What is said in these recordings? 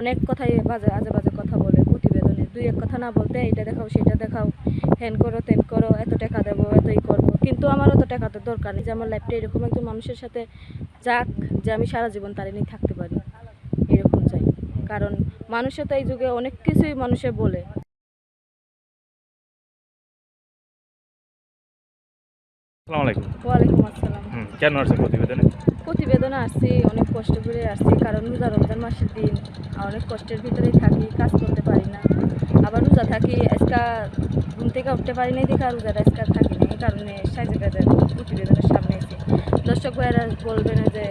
অনেক কথাই বাজে, আজে বাজে কথা বলে, প্রতিবেদনে। দুই এক কথা না বলতে এটা দেখাও, সেটা দেখাও। হ্যান করো, তেন করো, এত টাকা দেবো, এতই করব। কিন্তু আমার অত টাকা তো দরকার নেই যে আমার লাইফটা এরকম একজন মানুষের সাথে যাক যে আমি সারা জীবন তারে নিয়ে থাকতে পারি। এরকম চাই। কারণ মানুষে তো এই যুগে অনেক কিছুই মানুষে বলে। আসসালামু আলাইকুম। ওয়ালাইকুম আসসালাম। কেন আসছে প্রতিবেদনে? প্রতিবেদনে আসছি অনেক কষ্ট করে আসছি কারণ রোজা রমজান মাসের দিন অনেক কষ্টের ভিতরেই থাকি কাজ করতে পারি না। আবার রোজা থাকি আজকা ঘুম থেকে উঠতে পারি না দেখে রোজাটা আজকা থাকি না এই কারণে সাজে কাজে প্রতিবেদনের সামনে এসে দর্শক ভাইয়েরা বলবেন যে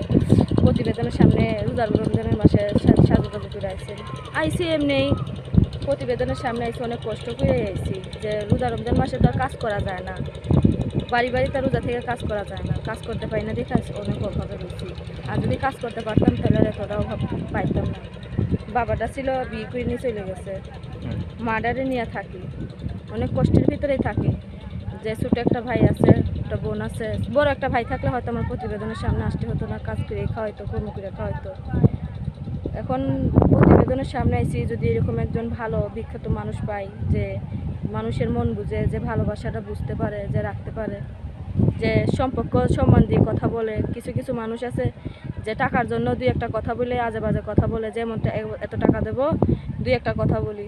প্রতিবেদনের সামনে রোজা রমজানের মাসে সাজু কাজু করে আসছেন আইসি এমনি প্রতিবেদনের সামনে এসে অনেক কষ্ট করে আইসি যে রোজা রমজান মাসে তো কাজ করা যায় না। বাড়ি বাড়িতে রোজা থেকে কাজ করা যায় না। কাজ করতে পারি না দেখে অনেক অভাবে রয়েছি। আর যদি কাজ করতে পারতাম তাহলে এতটা অভাব পাইতাম না। বাবাটা ছিল বিয়ে করে নিয়ে চলে গেছে। মার্ডারে নিয়ে থাকি। অনেক কষ্টের ভিতরেই থাকি। যে ছোটো একটা ভাই আছে, একটা বোন আছে, বড় একটা ভাই থাকলে হয়তো আমার প্রতিবেদনের সামনে আসতে হতো না, কাজ করে খাওয়াইতো কর্ম করে খাওয়াইতো। এখন প্রতিবেদনের সামনে আইছি, যদি এরকম একজন ভালো, বিখ্যাত মানুষ পাই, যে মানুষের মন বুঝে, যে ভালোবাসাটা বুঝতে পারে, যে রাখতে পারে, যে সম্পর্ক, সম্মান দিয়ে কথা বলে, কিছু কিছু মানুষ আছে যে টাকার জন্য দুই একটা কথা বলে আজে বাজে কথা বলে যেমন এত টাকা দেবো, দুই একটা কথা বলি।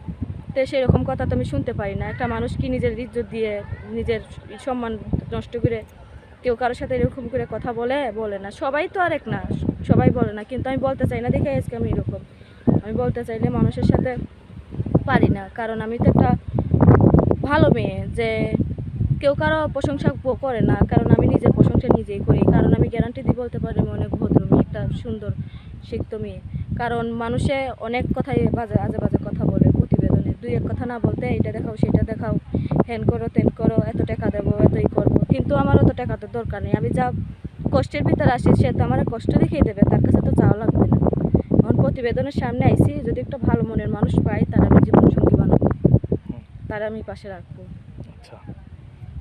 তো সেরকম কথা তো আমি শুনতে পারি না। একটা মানুষ কি নিজের ইজ্জত দিয়ে, নিজের সম্মান নষ্ট করে কেউ কারোর সাথে এরকম করে কথা বলে বলে না। সবাই তো আর এক না, সবাই বলে না। কিন্তু আমি বলতে চাই না দেখে আজকে আমি এরকম। আমি বলতে চাইলে মানুষের সাথে পারি না। কারণ আমি তো একটা ভালো মেয়ে যে কেউ কারও প্রশংসা করে না। কারণ আমি নিজের প্রশংসা নিজেই করি। কারণ আমি গ্যারান্টি দিয়ে বলতে পারি আমি অনেক ভদ্র মেয়ে, একটা সুন্দর শিক্ত মেয়ে। কারণ মানুষে অনেক কথাই বাজে, আজে বাজে কথা বলে প্রতিবেদনে। দুই এক কথা না বলতে, এটা দেখাও, সেটা দেখাও। হ্যান করো তেন করো এত টাকা দেবো এতই করব। কিন্তু আমার অত টাকা তো দরকার নেই। আমি যা কষ্টের ভিতরে আসি সে তো আমার কষ্ট দেখিয়ে দেবে তার কাছে তো চাওয়া লাগবে না। এখন প্রতিবেদনের সামনে আইসি যদি একটা ভালো মনের মানুষ পাই তার আমি জীবন সঙ্গী বানাবো। তার আমি পাশে রাখব। আচ্ছা।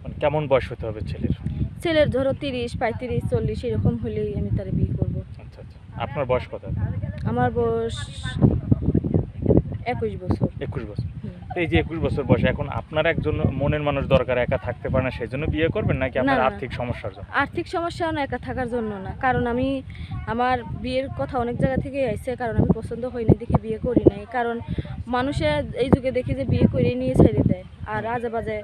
মানে কেমন বয়স হতে হবে ছেলের? ছেলের ধরো তিরিশ পঁয়ত্রিশ চল্লিশ এরকম হলেই আমি তার বিয়ে করব। আচ্ছা আচ্ছা। আপনার বয়স কত? আমার বয়স একুশ বছর। একুশ বছর। এই যে একুশ বছর বয়স এখন আপনার একজন মনের মানুষ দরকার একা থাকতে পারে না সেই জন্য বিয়ে করবেন নাকি আপনার। আর্থিক সমস্যার জন্য? আর্থিক সমস্যা না একা থাকার জন্য না। কারণ আমি আমার বিয়ের কথা অনেক জায়গা থেকে আইছে কারণ আমি পছন্দ হয়নি দেখে বিয়ে করি নাই। কারণ মানুষে এই যুগে দেখি যে বিয়ে করে নিয়ে ছেড়ে দেয় আর আজে বাজে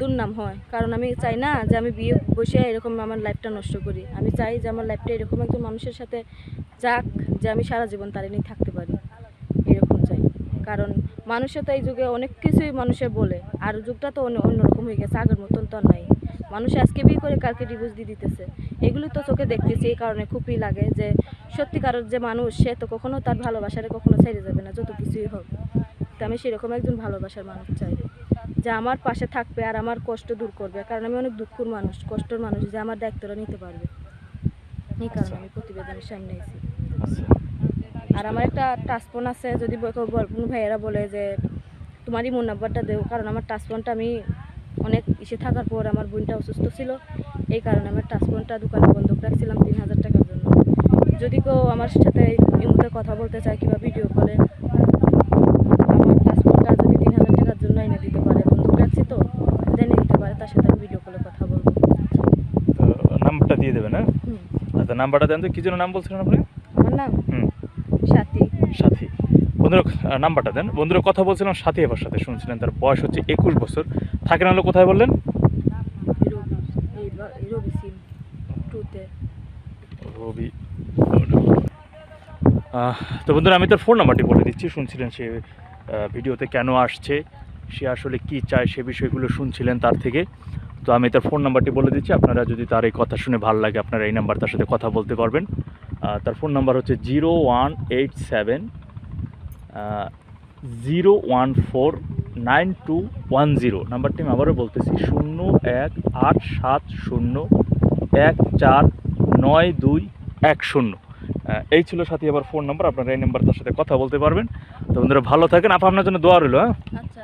দুর্নাম হয়। কারণ আমি চাই না যে আমি বিয়ে বসে এরকম আমার লাইফটা নষ্ট করি। আমি চাই যে আমার লাইফটা এরকম একজন মানুষের সাথে যাক যে আমি সারা জীবন তারে নিয়ে থাকতে পারি। কারণ মানুষের তো এই যুগে অনেক কিছুই মানুষে বলে, আর যুগটা তো অন্য অন্যরকম হয়ে গেছে, আগের মতন তো নাই। মানুষ আজকে বিয়ে করে কালকে ডিভোর্স দিয়ে দিতেছে। এগুলো তো চোখে দেখতেছি, এই কারণে খুবই লাগে যে সত্যিকারের যে মানুষ, সে তো কখনো তার ভালোবাসারে কখনো ছেড়ে যাবে না, যত কিছুই হোক। তো আমি সেরকম একজন ভালোবাসার মানুষ চাই, যে আমার পাশে থাকবে আর আমার কষ্ট দূর করবে। কারণ আমি অনেক দুঃখর মানুষ, কষ্টর মানুষ যে আমার দায়িত্বটা নিতে পারবে। এই কারণে আমি প্রতিবেদনের সামনে এসেছি আচ্ছা। আর আমার একটা টাচফোন আছে যদি কোনো ভাইয়েরা বলে যে তোমারই মন নাম্বারটা দেও। কারণ আমার টাচফোনটা আমি অনেক ইসে থাকার পর আমার বোনটা অসুস্থ ছিল। এই কারণে আমার টাচফোনটা দোকানে বন্ধক রাখছিলাম তিন হাজার টাকার জন্য। যদি কেউ আমার সাথে এই মুহূর্তে কথা বলতে চায় কিংবা ভিডিও কলে আমার টাচফোনটা যদি তিন হাজার টাকার জন্য এনে দিতে পারে বন্ধক রাখছি তো জেনে দিতে পারে তার সাথে আমি ভিডিও কলে কথা বলব। তো নাম্বারটা দিয়ে দেবে না হুম। আচ্ছা নাম্বারটা দেন তো কি জন্য নাম বলছিলেন আপনি? আমার নাম? হুম। সাথী। সাথী। বন্ধুরা নাম্বারটা দেন। বন্ধুরা, কথা বলছিলাম সাথী এবার সাথে, শুনছিলেন তার বয়স হচ্ছে একুশ বছর। থাকেন হলো কোথায় বললেন? রবি তো বন্ধুরা, আমি তার ফোন নাম্বারটি বলে দিচ্ছি। শুনছিলেন সে ভিডিওতে কেন আসছে, সে আসলে কি চায় সে বিষয়গুলো শুনছিলেন তার থেকে। তো আমি তার ফোন নাম্বারটি বলে দিচ্ছি। আপনারা যদি তার এই কথা শুনে ভালো লাগে, আপনারা এই নাম্বার তার সাথে কথা বলতে পারবেন। তার ফোন নাম্বার হচ্ছে zero one eight seven zero one four nine two one zero নাম্বারটি আমি আবারও বলতেছি শূন্য এক আট সাত শূন্য, এক চার নয় দুই এক শূন্য। এই ছিল সাথে আবার ফোন নাম্বার আপনারা এই নাম্বার তার সাথে কথা বলতে পারবেন। তো বন্ধুরা, ভালো থাকেন। আপা, আপনার জন্য দোয়া রইল হ্যাঁ? আচ্ছা।